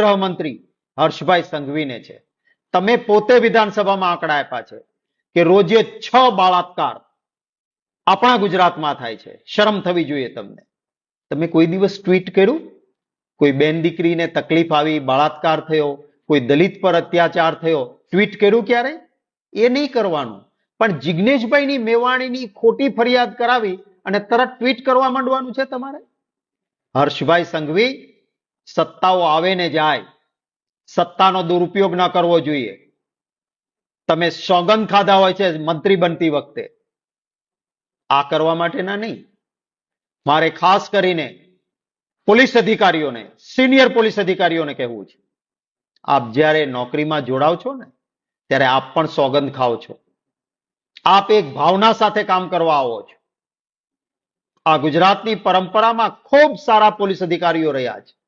ગૃહમંત્રી હર્ષભાઈ સંઘવીને છે. તમે પોતે વિધાનસભામાં આંકડા આપ્યા છે કે રોજે છ બાળાત્કાર આપણા ગુજરાતમાં થાય છે. શરમ થવી જોઈએ તમને. તમે કોઈ દિવસ ટ્વીટ કર્યું? કોઈ બેન દીકરીને તકલીફ આવી, બાળાત્કાર થયો, કોઈ દલિત પર અત્યાચાર થયો? ટ્વીટ કર્યું ક્યારે? એ નહીં કરવાનું. પણ જિજ્ઞેશભાઈની મેવાણીની ખોટી ફરિયાદ કરાવી અને તરત ટ્વીટ કરવા માંડવાનું છે તમારે? હર્ષભાઈ સંઘવી સત્તાઓ આવે ને જાય, સત્તાનો દુરુપયોગ ન કરવો જોઈએ. તમે સોગંદ ખાધા હોય છે, મંત્રી બનતી વખતે. આ કરવા માટેના નહીં. મારે ખાસ કરીને પોલીસ અધિકારીઓને, સિનિયર પોલીસ અધિકારીઓને કહેવું છે. આપ જ્યારે નોકરીમાં જોડાવ છો ને, ત્યારે આપ પણ સોગંદ ખાઓ છો. આપ એક ભાવના સાથે કામ કરવા આવો છો. આ ગુજરાતની પરંપરામાં ખૂબ સારા પોલીસ અધિકારીઓ રહ્યા છે.